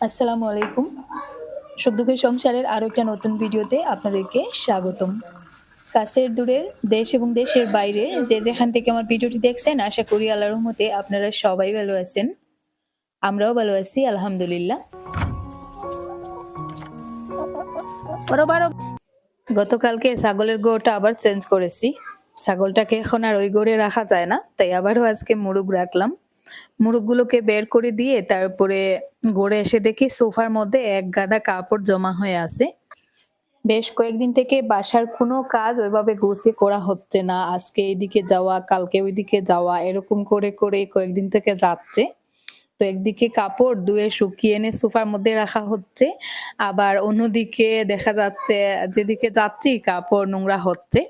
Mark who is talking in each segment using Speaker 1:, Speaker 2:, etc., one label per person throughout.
Speaker 1: আসসালামু আলাইকুম। সুখ-দুঃখের সংসারের আরও একটা নতুন ভিডিওতে আপনাদেরকে স্বাগতম। কাছের দূরের দেশ এবং দেশের বাইরে যে যেখান থেকে আমার ভিডিওটি দেখছেন, আশা করি আল্লাহর রহমতে আপনারা সবাই ভালো আছেন। আমরাও ভালো আছি, আলহামদুলিল্লাহ। গতকালকে ছাগলের গোটা আবার চেঞ্জ করেছি। ছাগলটাকে এখন আর ওই গড়ে রাখা যায় না। তাই আবারও আজকে মুরুগ রাখলাম। মুরগগুলোকে বের করে দিয়ে তারপরে গড়ে এসে দেখি সোফার মধ্যে এক গাদা কাপড় জমা হয়ে আছে। বেশ কয়েকদিন থেকে বাসার কোনো কাজ ওইভাবে গুছিয়ে করা হচ্ছে না। আজকে এদিকে যাওয়া, কালকে ওইদিকে যাওয়া এরকম করে, করে কয়েকদিন থেকে যাচ্ছে। তো একদিকে কাপড় ধুয়ে শুকিয়ে এনে সোফার মধ্যে রাখা হচ্ছে। আবার অন্যদিকে দেখা যাচ্ছে যেদিকে যাচ্ছি কাপড় নোংরা হচ্ছে।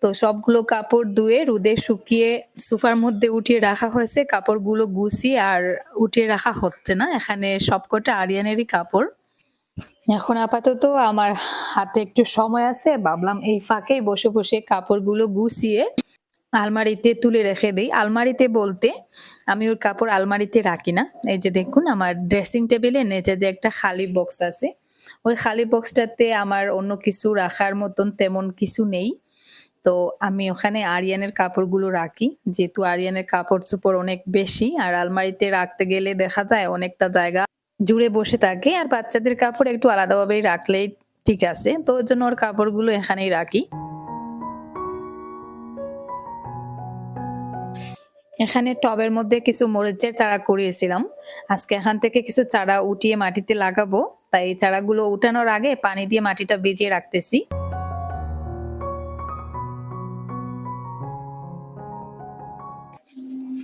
Speaker 1: তো সবগুলো কাপড় ধুয়ে রোদে শুকিয়ে সোফার মধ্যে উঠিয়ে রাখা হয়েছে। কাপড়গুলো গুছিয়ে আর উঠিয়ে রাখা হচ্ছে না। এখানে সবকটা আরিয়ানেরই কাপড়। এখন আপাতত আমার হাতে একটু সময় আছে। ভাবলাম এই ফাঁকেই বসে, বসে কাপড়গুলো গুছিয়ে আলমারিতে তুলে রেখে দেই। আলমারিতে বলতে আমি ওর কাপড় আলমারিতে রাখি না। এই যে দেখুন আমার ড্রেসিং টেবিলে নিচে যে একটা খালি বক্স আছে। ওই খালি বক্সটাতে আমার অন্য কিছু রাখার মতন তেমন কিছু নেই। তো আমি ওখানে আরিয়ানের কাপড়গুলো রাখি। যেহেতু আরিয়ানের কাপড়-চোপড় অনেক বেশি, আর আলমারিতে রাখতে গেলে দেখা যায় অনেকটা জায়গা জুড়ে বসে থাকে, আর বাচ্চাদের কাপড় একটু আলাদাভাবেই রাখলেই ঠিক আছে। তো ওর জন্য ওর কাপড়গুলো এখানেই রাখি। এখানে টবের মধ্যে কিছু মরিচের চারা করিয়েছিলাম। আজকে এখান থেকে কিছু চারা উঠিয়ে মাটিতে লাগাবো। তাই চারাগুলো উঠানোর আগে পানি দিয়ে মাটিটা ভিজিয়ে রাখতেছি।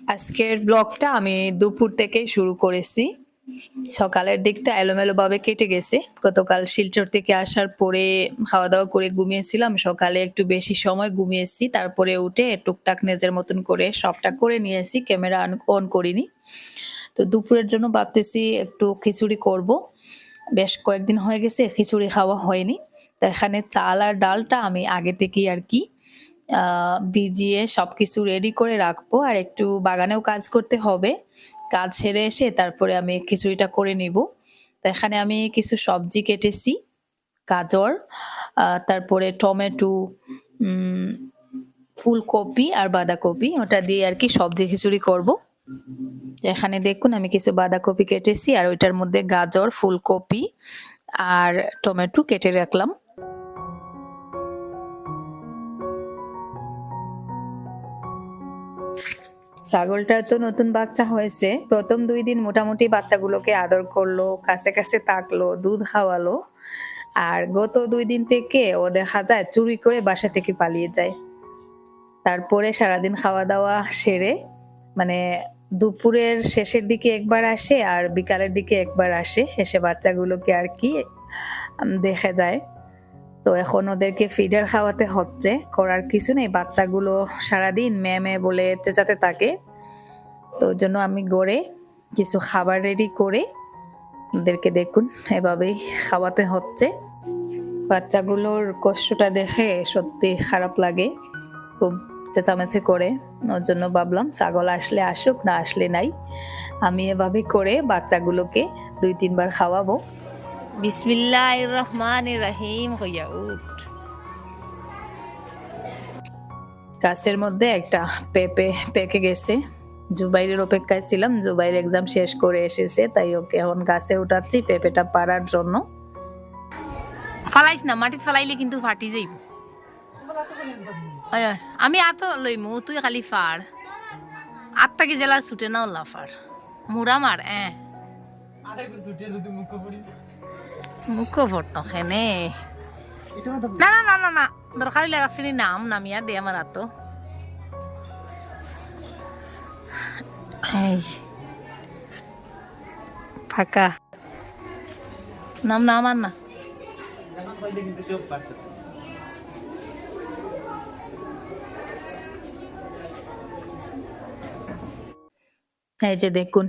Speaker 1: আজকের ব্লগটা আমি দুপুর থেকেই শুরু করেছি। সকালের দিকটা এলোমেলোভাবে কেটে গেছে। গতকাল শিলচর থেকে আসার পরে খাওয়া-দাওয়া করে ঘুমিয়েছিলাম। সকালে একটু বেশি সময় ঘুমিয়েছি। তারপরে উঠে টুকটাক নিজের মতন করে সবটা করে নিয়েছি। ক্যামেরা অন করিনি। তো দুপুরের জন্য ভাবতেছি একটু খিচুড়ি করব। বেশ কয়েকদিন হয়ে গেছে, খিচুড়ি খাওয়া হয়নি। তো এখানে চাল আর ডালটা আমি আগে থেকেই আরকি আ ভিজিয়ে সবকিছু রেডি করে রাখব। আর একটু বাগানেও কাজ করতে হবে। কাজ সেরে এসে তারপরে আমি খিচুড়িটা করে নিব। তো এখানে আমি কিছু সবজি কেটেছি। গাজর, তারপরে টমেটো, ফুলকপি আর বাঁধাকপি ওটা দিয়ে আর কি সবজি খিচুড়ি করব। এখানে দেখুন আমি কিছু বাঁধাকপি কেটেছি আর ওইটার মধ্যে গাজর, ফুলকপি আর টমেটো কেটে রাখলাম। ছাগলটার তো নতুন বাচ্চা হয়েছে। ১ম ২ দিন মোটামুটি বাচ্চাগুলোকে আদর করল, কাছে, কাছে তাকলো দুধ খাওয়ালো। আর গত দুই দিন থেকে ও দেখা যায় চুরি করে বাসা থেকে পালিয়ে যায়। তারপরে সারাদিন খাওয়া-দাওয়া সেরে মানে দুপুরের শেষের দিকে একবার আসে আর বিকালের দিকে একবার আসে। এসে বাচ্চাগুলোকে আর কি দেখে যায়। তো এখন ওদেরকে ফিডার খাওয়াতে হচ্ছে। করার কিছু নেই। বাচ্চাগুলো সারাদিন ম্যাঁ, ম্যাঁ বলে চেঁচাতে থাকে। তো ওর জন্য আমি গড়ে কিছু খাবার রেডি করে ওদেরকে দেখুন এভাবেই খাওয়াতে হচ্ছে। বাচ্চাগুলোর কষ্টটা দেখে সত্যি খারাপ লাগে। খুব চেঁচামেচি করে। ওর জন্য ভাবলাম ছাগল আসলে আসুক, না আসলে নাই। আমি এভাবে করে বাচ্চাগুলোকে দুই তিনবার খাওয়াবো।
Speaker 2: বিসমিল্লাহির রহমানির রহিম হইয়া উঠ।
Speaker 1: গাছের মধ্যে একটা পেঁপে পেকে গেছে। জুবাইরের অপেক্ষায় ছিলাম। জুবাইর এক্সাম শেষ করে এসেছে। তাই ওকে এখন গাছে উঠাচ্ছি পেঁপেটা পাড়ার জন্য।
Speaker 2: ফালাইস না মাটিত ফালাইলে কিন্তু ফাটি যাইব। হয়, হয়। আমি আতো লইমু তুই খালি ফাড়। আত্তা কি জেলা ছুটে না ওল্লা ফাড়। মুড়া মার এ। মুখ ভরত খেনে না না না না না। দরকার হইলে রাখছিনি নাম নামিয়া দে আমার আতো ফাঁকা। নাম না আমার না।
Speaker 1: এই যে দেখুন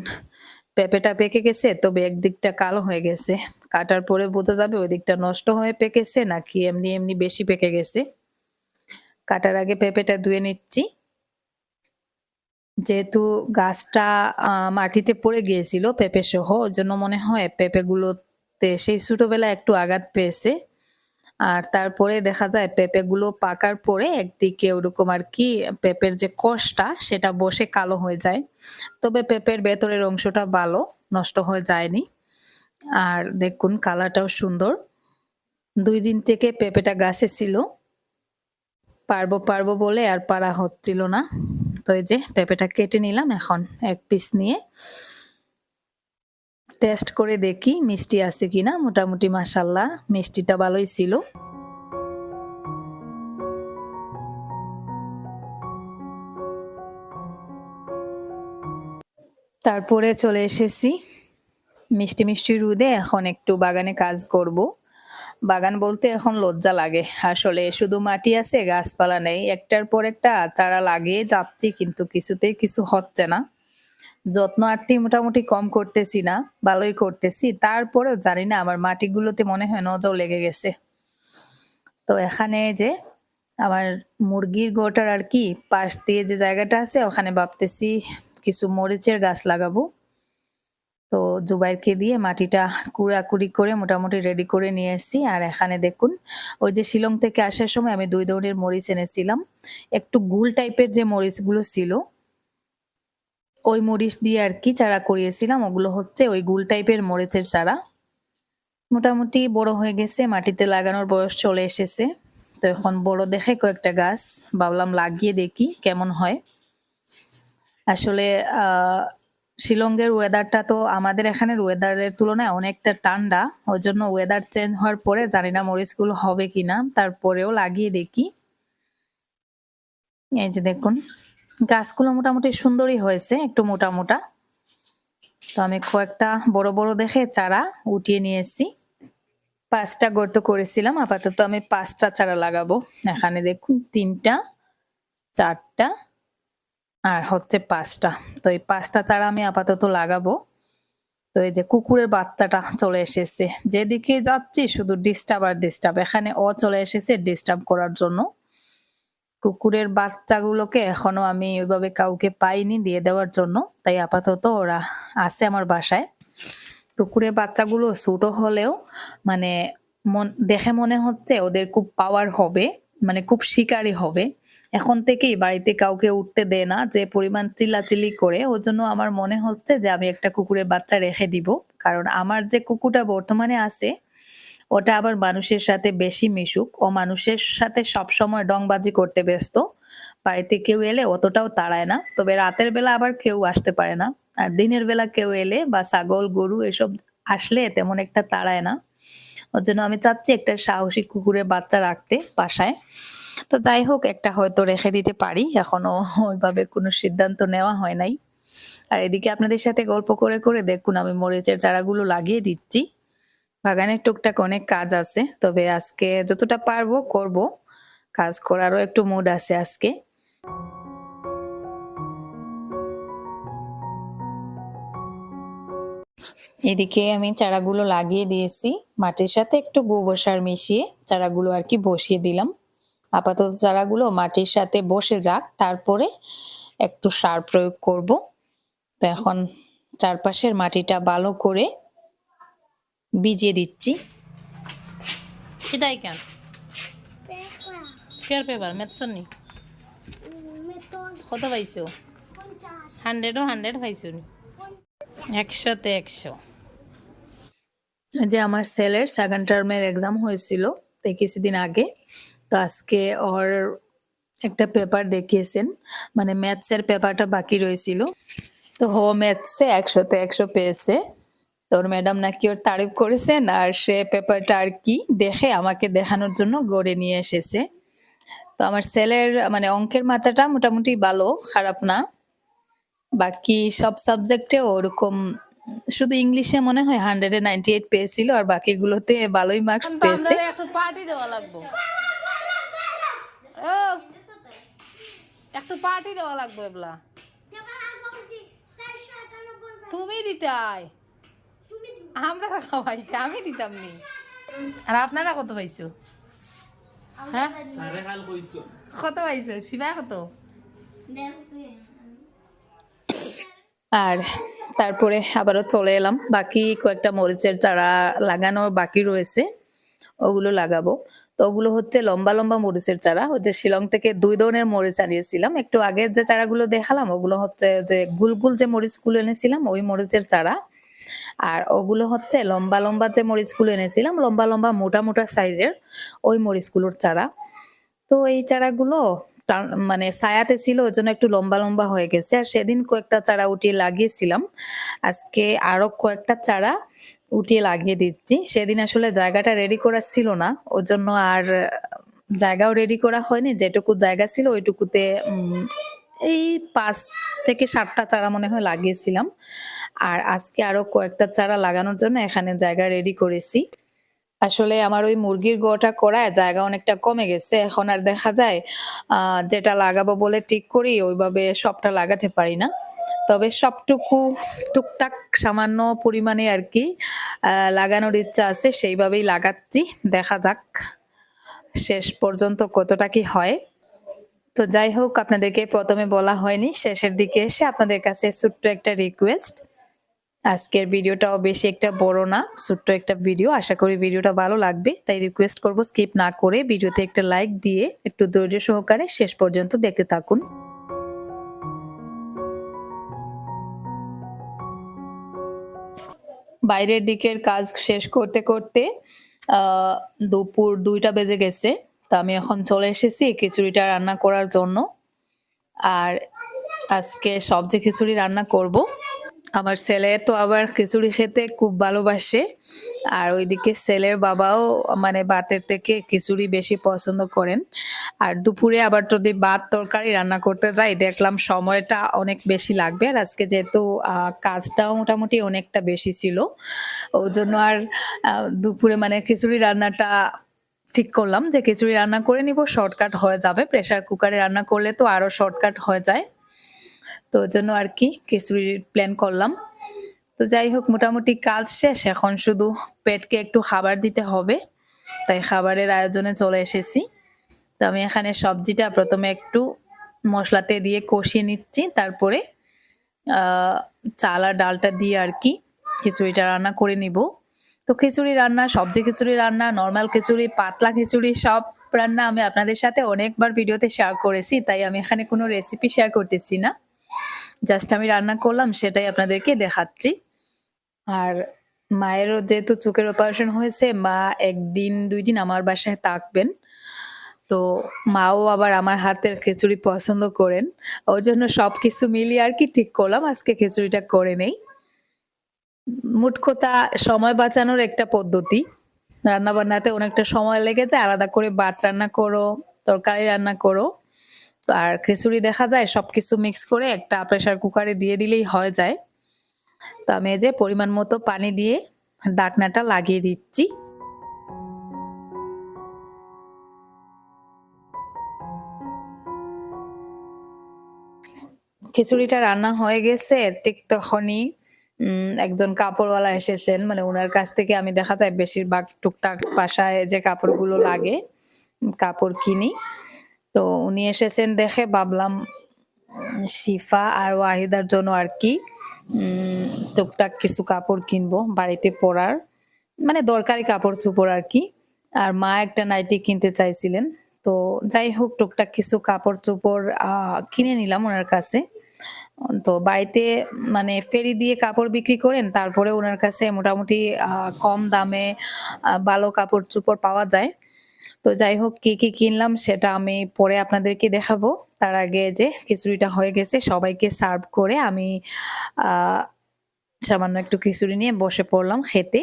Speaker 1: পেঁপেটা পেকে গেছে তবে একদিকটা কালো হয়ে গেছে। কাটার পরে বোঝা যাবে ওই দিকটা নষ্ট হয়ে পেকেছে নাকি এমনি, এমনি বেশি পেকে গেছে। কাটার আগে পেঁপেটা ধুয়ে নিচ্ছি। যেহেতু গাছটা মাটিতে পড়ে গিয়েছিল পেঁপে সহ ওই জন্য মনে হয় পেঁপেগুলোতে সেই ছোটবেলায় একটু আঘাত পেয়েছে আর তারপরে দেখা যায় পেঁপেগুলো পাকার পরে একদিকে ওরকম আর কি পেঁপের যে কষটা সেটা বসে কালো হয়ে যায়। তবে পেঁপের ভেতরের অংশটা ভালো, নষ্ট হয়ে যায়নি। আর দেখুন কালারটাও সুন্দর। দুই দিন থেকে পেঁপেটা গাছে ছিল। পারব পারব বলে আর পারা হচ্ছিল না। তো এই যে পেঁপেটা কেটে নিলাম এখন এক পিস নিয়ে। টেস্ট করে দেখি মিষ্টি আছে কিনা। মোটামুটি মাসাল্লাহ মিষ্টিটা ভালোই ছিল। তারপরে চলে এসেছি মিষ্টি মিষ্টি রুদে। এখন একটু বাগানে কাজ করব। বাগান বলতে এখন লজ্জা লাগে। আসলে শুধু মাটি আছে, গাছপালা নেই। একটার পর একটা চারা লাগিয়ে যাচ্ছি কিন্তু কিছুতেই কিছু হচ্ছে না। যত্ন আরটি মোটামুটি কম করতেছি না, ভালোই করতেছি। তারপরেও জানি না, আমার মাটিগুলোতে মনে হয় নজর লেগে গেছে। তো এখানে যে আমার মুরগির গোটার আর কি, পাশ দিয়ে যে জায়গাটা আছে, ওখানে ভাবতেছি কিছু মরিচের গাছ লাগাবো। তো জুবাইরকে দিয়ে মাটিটা কুড়াকুড়ি করে মোটামুটি রেডি করে নিয়ে এসেছি আর এখানে দেখুন, ওই যে শিলং থেকে আসার সময় আমি দুই দৌড়ের মরিচ এনেছিলাম। একটু গুল টাইপের যে মরিচগুলো ছিল ওই মরিচ দিয়ে আর কি চারা করিয়েছিলাম। ওগুলো হচ্ছে ওই গুল টাইপের মরিচের চারা। মোটামুটি বড় হয়ে গেছে, মাটিতে লাগানোর বয়স চলে এসেছে। তো এখন বড় দেখে কয়েকটা গাছ ভাবলাম লাগিয়ে দেখি কেমন হয়। আসলে শিলংয়ের ওয়েদারটা তো আমাদের এখানের ওয়েদারের তুলনায় অনেকটা ঠান্ডা। ওই জন্য ওয়েদার চেঞ্জ হওয়ার পরে জানি না মরিচগুলো হবে কিনা, তারপরেও লাগিয়ে দেখি। এই যে দেখুন। গাছগুলো মোটামুটি সুন্দরই হয়েছে, একটু মোটা মোটা। তো আমি কয়েকটা বড় বড় দেখে চারা উঠিয়ে নিয়ে এসেছি। পাঁচটা গর্ত করেছিলাম, আপাতত আমি পাঁচটা চারা লাগাবো। এখানে দেখুন, তিনটা, চারটা আর হচ্ছে পাঁচটা। তো এই পাঁচটা চারা আমি আপাতত লাগাবো। তো এই যে কুকুরের বাচ্চাটা চলে এসেছে। যেদিকে যাচ্ছি শুধু ডিস্টার্ব আর ডিস্টার্ব এখানে ও চলে এসেছে ডিস্টার্ব করার জন্য। কুকুরের বাচ্চাগুলোকে এখনও আমি ওইভাবে কাউকে পাইনি দিয়ে দেওয়ার জন্য। তাই আপাতত ওরা আছে আমার বাসায়। কুকুরের বাচ্চাগুলো ছোট হলেও মানে মন, দেখে মনে হচ্ছে ওদের খুব পাওয়ার হবে মানে খুব শিকারী হবে। এখন থেকেই বাড়িতে কাউকে উঠতে দেয় না, যে পরিমাণ চিল্লাচিল্লি করে। ওর জন্য আমার মনে হচ্ছে যে আমি একটা কুকুরের বাচ্চা রেখে দিব। কারণ আমার যে কুকুরটা বর্তমানে আছে ওটা আবার মানুষের সাথে বেশি মিশুক। ও মানুষের সাথে সব সময় ডংবাজি করতে ব্যস্ত। বাড়িতে কেউ এলে অতটাও তাড়ায় না। তবে রাতের বেলা আবার কেউ আসতে পারে না। আর দিনের বেলা কেউ এলে বা ছাগল, গরু এসব আসলে তেমন একটা তাড়ায় না। ওর জন্য আমি চাচ্ছি একটা সাহসী কুকুরের বাচ্চা রাখতে বাসায়। তো যাই হোক, একটা হয়তো রেখে দিতে পারি। এখনও ওইভাবে কোনো সিদ্ধান্ত নেওয়া হয় নাই। আর এদিকে আপনাদের সাথে গল্প করে করে দেখুন, আমি মরিচের চারাগুলো লাগিয়ে দিচ্ছি। বাগানের টুকটাক অনেক কাজ আছে, তবে আজকে যতটা পারব করব। কাজ করারও একটু মুড আছে আজকে। এদিকে আমি চারাগুলো লাগিয়ে দিয়েছি, মাটির সাথে একটু গোবর সার মিশিয়ে চারাগুলো আর কি বসিয়ে দিলাম। আপাতত চারাগুলো মাটির সাথে বসে যাক, তারপরে একটু সার প্রয়োগ করব। তো এখন চারপাশের মাটিটা ভালো করে ভিজিয়ে দিচ্ছি।
Speaker 2: সেটাই কেন? কেয়ার পেপার মেথসন নি? কত পাইছো? হান্ড্রেডও হান্ড্রেড পাইছো নি? একশোতে একশো।
Speaker 1: যে আমার সেলের সেকেন্ড টার্মের এক্সাম হয়েছিল তো এই কিছুদিন আগে তো আজকে ওর একটা পেপার দেখিয়েছেন মানে ম্যাথসের পেপারটা বাকি রয়েছিল। তো হো ম্যাথসে একশোতে একশো পেয়েছে। তোর ম্যাডাম নাকি ওর তারিফ করেছেন আর সে পেপারটা আর কি দেখে আমাকে দেখানোর জন্য গড়ে নিয়ে এসেছে। তো আমার ছেলের মানে অঙ্কের মাথাটা মোটামুটি ভালো খারাপ না। বাকি সব সাবজেক্টে ওরকম শুধু ইংলিশে মনে হয় হান্ড্রেডে নাইনটি এইট পেয়েছিল আর বাকিগুলোতে ভালোই মার্কস পেয়েছে।
Speaker 2: একটু পার্টি দেওয়া লাগবো। ও একটু পার্টি দেওয়া লাগবে এবলা তুমি দিতে আয়। আমরা খাওয়াইতে আমি দিতাম নি। আর আপনারা কত পাইছো? হ্যাঁ? কত পাইছো? শিবা কত?
Speaker 1: আর তারপরে আবারও চলে এলাম। বাকি কয়েকটা মরিচের চারা লাগানোর বাকি রয়েছে। ওগুলো লাগাবো। তো ওগুলো হচ্ছে লম্বা লম্বা মরিচের চারা। হচ্ছে শিলং থেকে দুই ধরনের মরিচ আনিয়েছিলাম। একটু আগের যে চারাগুলো দেখালাম ওগুলো হচ্ছে যে গুলগুল যে মরিচগুলো এনেছিলাম ওই মরিচের চারা। আর ওগুলো হচ্ছে লম্বা লম্বা যে মরিচগুলো এনেছিলাম, লম্বা লম্বা মোটা মোটা সাইজের ওই মরিচগুলোর চারা। তো এই চারাগুলো মানে ছায়াতে ছিল, ওই জন্য একটু লম্বা লম্বা হয়ে গেছে। আর সেদিন কয়েকটা চারা উঠিয়ে লাগিয়েছিলাম। আজকে আরও কয়েকটা চারা উঠিয়ে লাগিয়ে দিচ্ছি। সেদিন আসলে জায়গাটা রেডি করা ছিল না ওর জন্য আর জায়গাও রেডি করা হয়নি। যেটুকু জায়গা ছিল, ওইটুকুতে এই পাঁচ থেকে সাতটা চারা মনে হয় লাগিয়েছিলাম। আর আজকে আরও কয়েকটা চারা লাগানোর জন্য এখানে জায়গা রেডি করেছি। আসলে আমার ওই মুরগির গোটা করায় জায়গা অনেকটা কমে গেছে। এখন আর দেখা যায় যেটা লাগাবো বলে ঠিক করি, ওইভাবে সবটা লাগাতে পারি না। তবে সবটুকু টুকটাক সামান্য পরিমাণে আর কি লাগানোর ইচ্ছা আছে, সেইভাবেই লাগাচ্ছি। দেখা যাক শেষ পর্যন্ত কতটা কি হয়। তো যাই হোক, আপনাদেরকে প্রথমে বলা হয়নি, শেষের দিকে এসে আপনাদের কাছে ছোট্ট একটা রিকোয়েস্ট আজকের ভিডিওটাও বেশি একটা বড় না, ছোট্ট একটা ভিডিও। আশা করি ভিডিওটা ভালো লাগবে, তাই রিকোয়েস্ট করব স্কিপ না করে ভিডিওতে একটা লাইক দিয়ে একটু ধৈর্য সহকারে শেষ পর্যন্ত দেখতে থাকুন। বাইরের দিকের কাজ শেষ করতে করতে দুপুর দুইটা বেজে গেছে, তো আমি এখন চলে এসেছি খিচুড়িটা রান্না করার জন্য। আর আজকে সবজি খিচুড়ি রান্না করব। আমার ছেলে তো আবার খিচুড়ি খেতে খুব ভালোবাসে। আর ওইদিকে ছেলের বাবাও মানে ভাতের থেকে খিচুড়ি বেশি পছন্দ করেন। আর দুপুরে আবার যদি ভাত তরকারি রান্না করতে যাই, দেখলাম সময়টা অনেক বেশি লাগবে। আর আজকে যেহেতু কাজটাও মোটামুটি অনেকটা বেশি ছিল। ওই জন্য আর দুপুরে মানে খিচুড়ি রান্নাটা ঠিক করলাম যে খিচুড়ি রান্না করে নিব, শর্টকাট হয়ে যাবে। প্রেশার কুকারে রান্না করলে তো আরও শর্টকাট হয়ে যায়। তো ওই জন্য আর কি খিচুড়ির প্ল্যান করলাম। তো যাই হোক, মোটামুটি কাজ শেষ। এখন শুধু পেটকে একটু খাবার দিতে হবে। তাই খাবারের আয়োজনে চলে এসেছি। তো আমি এখানে সবজিটা প্রথমে একটু মশলাতে দিয়ে কষিয়ে নিচ্ছি। তারপরে চাল আর ডালটা দিয়ে আর কি খিচুড়িটা রান্না করে নিব। তো খিচুড়ি রান্না, সবজি খিচুড়ি রান্না নর্মাল খিচুড়ি, পাতলা খিচুড়ি, সব রান্না আমি আপনাদের সাথে অনেকবার ভিডিওতে শেয়ার করেছি। তাই আমি এখানে কোনো রেসিপি শেয়ার করতেছি না। জাস্ট আমি রান্না করলাম, সেটাই আপনাদেরকে দেখাচ্ছি। আর মায়েরও যেহেতু চোখের অপারেশন হয়েছে, মা একদিন, দুই দিন আমার বাসায় থাকবেন। তো মাও আবার আমার হাতের খিচুড়ি পছন্দ করেন। ওই জন্য সব কিছু মিলিয়ে আর কি ঠিক করলাম, আজকে খিচুড়িটা করে নেই। মোট কথা সময় বাঁচানোর একটা পদ্ধতি। রান্না বান্নাতে অনেকটা সময় লেগে যায়, আলাদা করে ভাত রান্না করো, তরকারি রান্না করো। আর খিচুড়ি দেখা যায়, সবকিছু মিক্স করে একটা প্রেসার কুকারে দিয়ে দিলেই হয়ে যায়। তো আমি যে পরিমাণ মতো পানি দিয়ে ডাকনাটা লাগিয়ে দিচ্ছি। খিচুড়িটা রান্না হয়ে গেছে, ঠিক তখনই একজন কাপড়ওয়ালা এসেছেন। মানে ওনার কাছ থেকে আমি দেখা যায় বেশিরভাগ টুকটাক বাসায় যে কাপড়গুলো লাগে কাপড় কিনি। তো উনি এসেছেন দেখে ভাবলাম, শিফা আর ওয়াহিদার জন্য আর কি টুকটাক কিছু কাপড় কিনবো, বাড়িতে পরার মানে দরকারি কাপড় চোপড় আর কি। আর মা একটা নাইটি কিনতে চাইছিলেন, তো যাই হোক টুকটাক কিছু কাপড় চোপড় কিনে নিলাম ওনার কাছে। তো বাড়িতে মানে ফেরি দিয়ে কাপড় বিক্রি করেন, তারপরে ওনার কাছে মোটামুটি কম দামে ভালো কাপড় চোপড় পাওয়া যায়। তো যাই হোক, কি কি কিনলাম সেটা আমি পরে আপনাদেরকে দেখাবো। তার আগে যে খিচুড়িটা হয়ে গেছে, সবাইকে সার্ভ করে আমি সামান্য একটু খিচুড়ি নিয়ে বসে পড়লাম খেতে।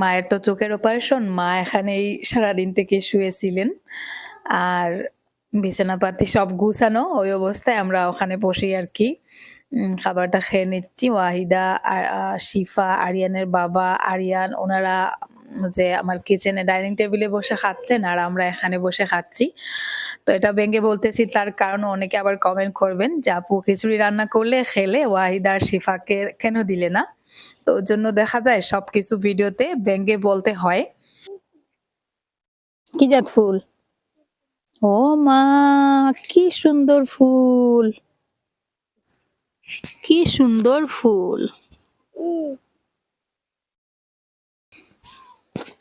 Speaker 1: মায়ের তো চোখের অপারেশন মা এখানেই সারাদিন থেকে শুয়েছিলেন। আর বিছানাপাতি সব গুছানো, ওই অবস্থায় আমরা ওখানে বসেই আর কি খাবারটা খেয়ে নিচ্ছি। ওয়াহিদা আর শিফা, আরিয়ানের বাবা, আরিয়ান, ওনারা যে আমার কিচেনে ডাইনিং টেবিলে বসে খাচ্ছেন আর আমরা এখানে বসে খাচ্ছি। তো এটা ভেঙে বলতেছি, তার কারণ অনেকে আবার কমেন্ট করবেন যে, আপু, খিচুড়ি রান্না করলে খেলে? ওয়াহিদা আর শিফাকে কেন দিলে না? তো ওর জন্য দেখা যায় সবকিছু ভিডিওতে ব্যঙ্গে বলতে হয়। কি জাত ফুল? ও মা, কি সুন্দর ফুল। কি সুন্দর ফুল।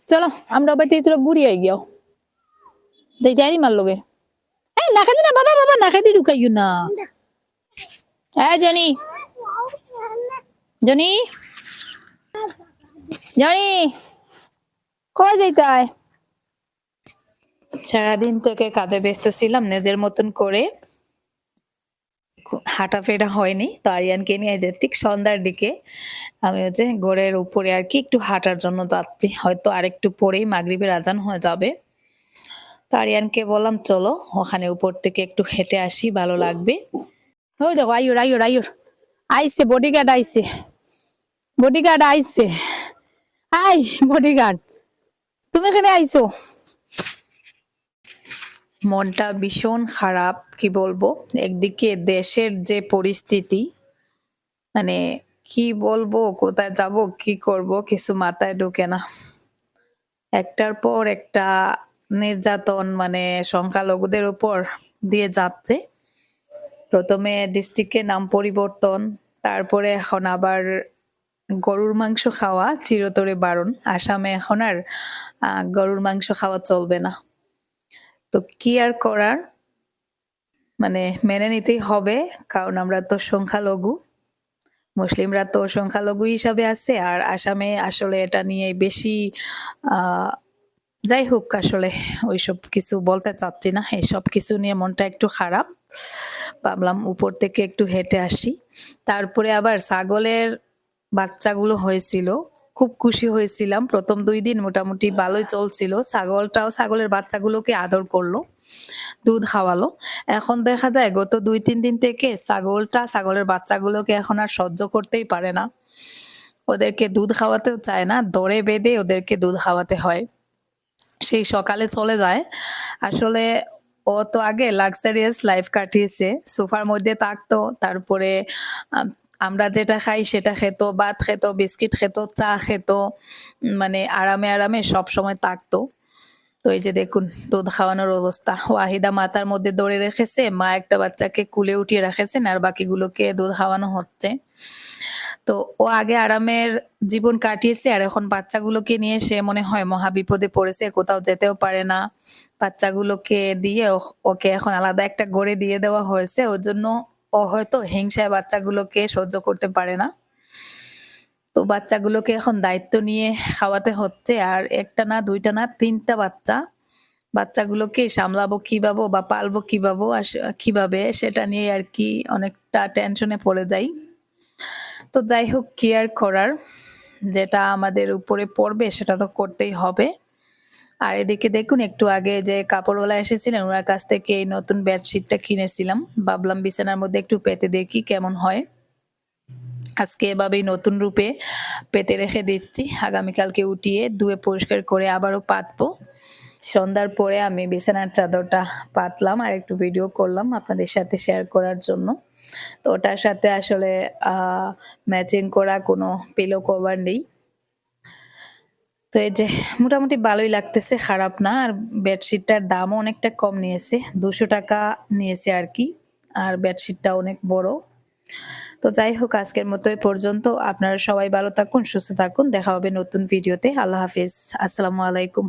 Speaker 1: চলো, আমরা বাড়িতে তোরা ঘুরিয়ে গিয়াও। যাইতে আরি মার লগে। এই, না খাইতে না, বাবা বাবা, না খাইতে ঢুকাইও না। হ্যাঁ জনি। জনি। জনি। কই যাইতায় সারাদিন থেকে কাজে ব্যস্ত ছিলাম, নিজের মতন করে। হাঁটাফেরা হয়নি। তো আরিয়ানকে নিয়ে যে ঠিক সন্ধ্যার দিকে আমি হচ্ছে ঘরের উপরে আর কি একটু হাঁটার জন্য যাচ্ছি। হয়তো আরেকটু পরেই মাগরিবের আজান হয়ে যাবে। তো আরিয়ানকে বললাম, চলো, ওখানে উপর থেকে একটু হেঁটে আসি, ভালো লাগবে। ওই দেখো, আইয়ুর আইয়ুর আইয়ুর। আইসে বডিগার্ড আইসে বডিগার্ড আইসে আই বডিগার্ড তুমি এখানে আইসো মনটা ভীষণ খারাপ, কি বলব? একদিকে দেশের যে পরিস্থিতি মানে কি বলব, কোথায় যাব, কি করব, কিছু মাথায় ঢোকে না। একটার পর একটা নির্যাতন মানে সংখ্যালঘুদের উপর দিয়ে যাচ্ছে। প্রথমে ডিস্ট্রিক্টের নাম পরিবর্তন, তারপরে এখন আবার গরুর মাংস খাওয়া চিরতরে বারণ। আসামে এখন আর গরুর মাংস খাওয়া চলবে না। তো কি আর করার? মানে মেনে নিতেই হবে, কারণ আমরা তো সংখ্যালঘু। মুসলিমরা তো সংখ্যালঘু হিসাবে আছে, আর আসামে আসলে এটা নিয়ে বেশি যাই হোক আসলে ওইসব কিছু বলতে চাচ্ছি না। এইসব কিছু নিয়ে মনটা একটু খারাপ। ভাবলাম উপর থেকে একটু হেঁটে আসি। তারপরে আবার ছাগলের বাচ্চাগুলো হয়েছিল খুব খুশি হয়েছিলাম। প্রথম দুই দিন মোটামুটি ভালোই চলছিল। ছাগলটাও ছাগলের বাচ্চাগুলোকে আদর করল, দুধ খাওয়ালো। এখন দেখা যায় গত দুই, তিন দিন থেকে ছাগলটা ছাগলের বাচ্চাগুলোকে এখন আর সহ্য করতেই পারে না। ওদেরকে দুধ খাওয়াতেও চায় না, দড়ে বেঁধে ওদেরকে দুধ খাওয়াতে হয়। সেই সকালে চলে যায়। আসলে ও তো আগে লাক্সারিয়াস লাইফ কাটিয়েছে। সোফার মধ্যে থাকতো, তারপরে আমরা যেটা খাই সেটা খেত, ভাত খেত, বিস্কিট খেত, চা খেত মানে আরামে আরামে সব সময় থাকতো। তো এই যে দেখুন, দুধ খাওয়ানোর অবস্থা। ওয়াহিদা মাথার মধ্যে দৌড়ে রেখেছে, মা একটা বাচ্চাকে কুলে উঠিয়ে রেখেছেন আর বাকিগুলোকে দুধ খাওয়ানো হচ্ছে। তো ও আগে আরামের জীবন কাটিয়েছে আর এখন বাচ্চাগুলোকে নিয়ে সে মনে হয় মহা বিপদে পড়েছে, কোথাও যেতেও পারে না। বাচ্চাগুলোকে দিয়ে ওকে এখন আলাদা একটা গড়ে দিয়ে দেওয়া হয়েছে। ওর জন্য ও হয়তো হিংসায় বাচ্চাগুলোকে সহ্য করতে পারে না। তো বাচ্চাগুলোকে এখন দায়িত্ব নিয়ে খাওয়াতে হচ্ছে আর একটা না, দুইটা না, তিনটা বাচ্চা। বাচ্চাগুলোকে সামলাবো কীভাবে, বা পালবো কীভাবে কীভাবে, সেটা নিয়ে আর কি অনেকটা টেনশনে পড়ে যাই। তো যাই হোক কেয়ার করার? যেটা আমাদের উপরে পড়বে, সেটা তো করতেই হবে। আর এদিকে দেখুন, একটু আগে যে কাপড়ওয়ালা এসেছিলেন, ওনার কাছ থেকে এই নতুন বেডশিটটা কিনেছিলাম। ভাবলাম বিছানার মধ্যে একটু পেতে দেখি কেমন হয়। আজকে এভাবেই নতুন রূপে পেতে রেখে দিচ্ছি। আগামীকালকে উঠিয়ে ধুয়ে পরিষ্কার করে আবারও পাতবো। সন্ধ্যার পরে আমি বিছানার চাদরটা পাতলাম আর একটু ভিডিও করলাম আপনাদের সাথে শেয়ার করার জন্য। তো ওটার সাথে আসলে ম্যাচিং করা কোনো পিলো কভার নেই। তো এই যে, মোটামুটি ভালোই লাগতেছে, খারাপ না। আর বেডশিটটার দামও অনেকটা কম নিয়েছে, দুশো টাকা নিয়েছে আর কি। আর বেডশিটটা অনেক বড়। তো যাই হোক, আজকের মতো এ পর্যন্ত। আপনারা সবাই ভালো থাকুন, সুস্থ থাকুন। দেখা হবে নতুন ভিডিওতে। আল্লাহ হাফিজ। আসসালামু আলাইকুম।